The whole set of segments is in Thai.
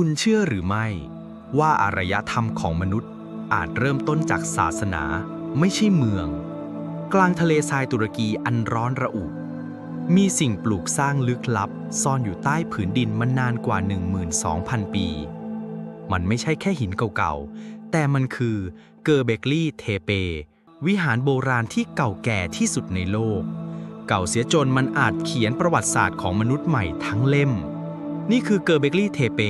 คุณเชื่อหรือไม่ ว่าอารยธรรมของมนุษย์อาจเริ่มต้นจากศาสนา ไม่ใช่เมือง กลางทะเลทรายตุรกีอันร้อนระอุ มีสิ่งปลูกสร้างลึกลับ ซ่อนอยู่ใต้ผืนดินมานานกว่า 12,000 ปี มันไม่ใช่แค่หินเก่าๆ แต่มันคือเกอร์เบกลีเทเป วิหารโบราณที่เก่าแก่ที่สุดในโลก เก่าเสียจนมันอาจเขียนประวัติศาสตร์ของมนุษย์ใหม่ทั้งเล่ม นี่คือเกอร์เบกลี่เทเป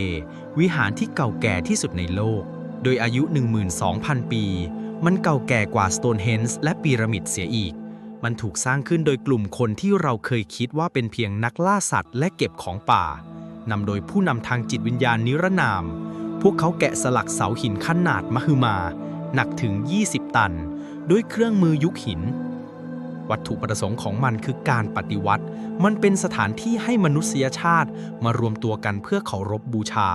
วิหารที่เก่าแก่ที่สุดในโลก โดยอายุ 12,000 ปี มันเก่าแก่กว่าสโตนเฮนส์และพีระมิดเสียอีก มันถูกสร้างขึ้นโดยกลุ่มคนที่เราเคยคิดว่าเป็นเพียงนักล่าสัตว์และเก็บของป่านำโดยผู้นำทางจิตวิญญาณนิรนาม พวกเขาแกะสลักเสาหินขนาดมหึมา หนักถึง 20 ตัน ด้วยเครื่องมือยุคหิน วัตถุประสงค์ของมันคือการปฏิวัติ มันเป็นสถานที่ให้มนุษยชาติมารวมตัวกันเพื่อเคารพบูชา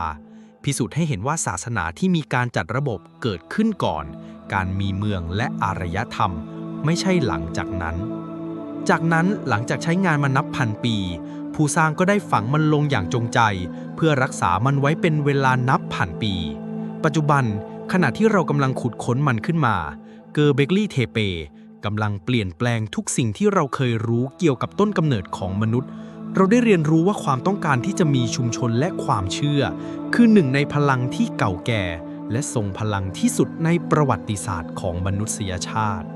พิสูจน์ให้เห็นว่าศาสนาที่มีการจัดระบบเกิดขึ้นก่อน การมีเมืองและอารยธรรม ไม่ใช่หลังจากนั้น จากนั้นหลังจากใช้งานมานับพันปี ผู้สร้างก็ได้ฝังมันลงอย่างจงใจ เพื่อรักษามันไว้เป็นเวลานับพันปี ปัจจุบันขณะที่เรากำลังขุดค้นมันขึ้นมา เกอร์เบกลี่เทเป กำลังเปลี่ยนแปลงทุกสิ่งที่เราเคยรู้เกี่ยวกับต้นกำเนิดของมนุษย์ เราได้เรียนรู้ว่าความต้องการที่จะมีชุมชนและความเชื่อ คือหนึ่งในพลังที่เก่าแก่ และทรงพลังที่สุดในประวัติศาสตร์ของมนุษยชาติ